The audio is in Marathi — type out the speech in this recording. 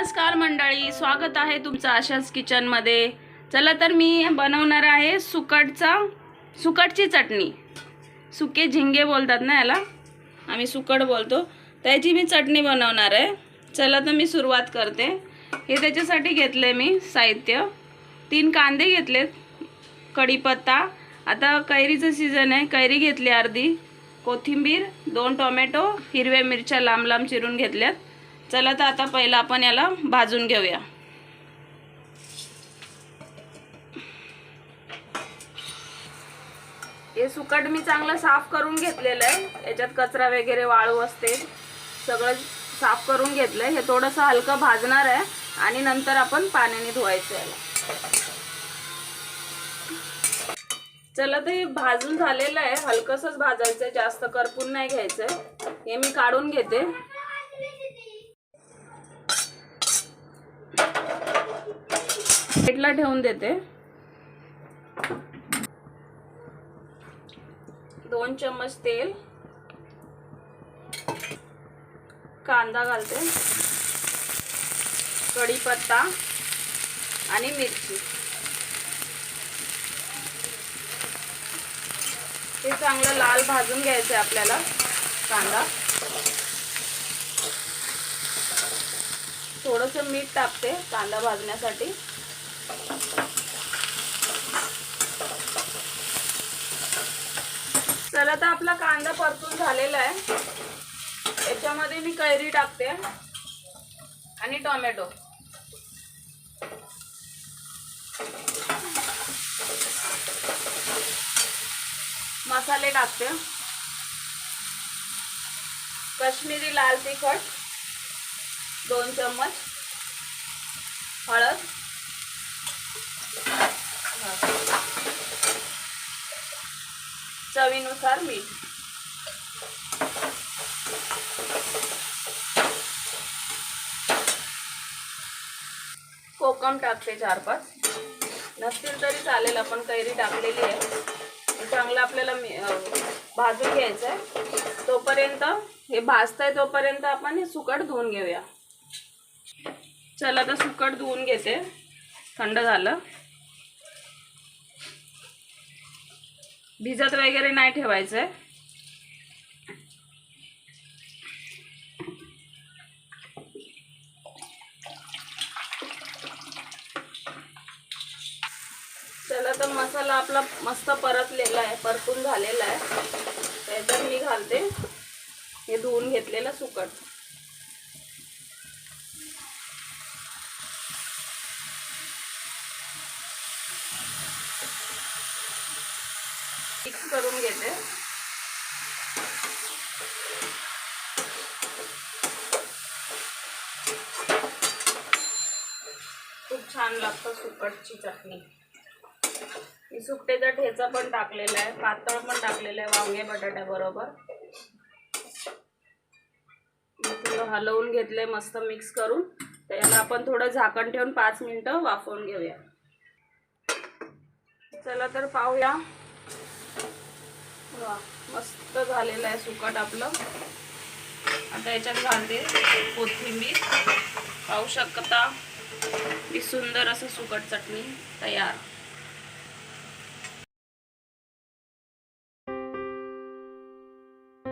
नमस्कार मंडळी स्वागत आहे तुमचं आशाच किचनमध्ये चला तर मी बनवणार आहे सुकटचा सुकटची चटणी. सुके झिंगे बोलतात ना याला? आम्ही सुकट बोलतो. त्याची मी चटणी बनवणार आहे. चला तर मी सुरुवात करते. हे त्याच्यासाठी घेतले मी साहित्य. तीन कांदे घेतलेत. कढीपत्ता. आता कैरीचं सीझन आहे. कैरी घेतली अर्धी. कोथिंबीर दोन टोमॅटो हिरव्या मिरच्या लांब लांब चिरून घेतल्यात. चला तर आता पहिलं आपण याला भाजून घेऊया. हे सुकट मी चांगलं साफ करून घेतलेलं आहे. याच्यात कचरा वगैरे वाळू असते. सगळं साफ करून घेतलंय. हे थोडंसं हलकं भाजणार आहे आणि नंतर आपण पाण्याने धुवायचं याला. चला ते हे भाजून झालेलं आहे. हलकसच भाजायचं आहे जास्त करपून नाही घ्यायचंय. हे मी काढून घेते. साईडला ठेवून देते. दोन चम्मच तेल. कांदा घालते. कढीपत्ता आणि मिरची. हे चांगलं लाल भाजून घ्यायचं आहे आपल्याला कांदा. थोडंसं मीठ टाकते कांदा भाजण्यासाठी. त्याला तर आपला कांदा परतून झालेला आहे. याच्यामध्ये मी कैरी टाकते. आणि टोमॅटो. मसाले टाकते. कश्मीरी लाल तिखट दोन चम्मच. चवीनुसार मीठ. कोकम टाकते चार पाच नसतील तरी चालेल आपण कैरी टाकलेली आहे. चांगलं आपल्याला भाजून घ्यायचं आहे तोपर्यंत हे भाजतंय तोपर्यंत आपण हे सुकट धुवून घेऊया. चला तर सुकट धुवून घेते. थंड झालं. भिजत वगैरे नाही ठेवायचं. आहे चला तर मसाला आपला मस्त परतलेला आहे परतून झालेला आहे. त्याच्यात मी घालते. हे धुवून घेतलेलं सुकट. मिक्स करून घेते. खूप छान लागतं सुकटची चटणी. मी सुकटेचा ठेचा पण टाकलेला आहे पातळ पण टाकलेला आहे वांगे बटाट्या बरोबर. थोडं हलवून घेतलंय मस्त मिक्स करून. त्याला आपण थोडं झाकण ठेवून पाच मिनटं वाफवून घेऊया. चला तर पाहूया. वा मस्त झालेलं आहे सुकट आपलं. आता याच्यात घालते कोथिंबीर. पाहू शकता ही सुंदर असं सुकट चटणी तयार.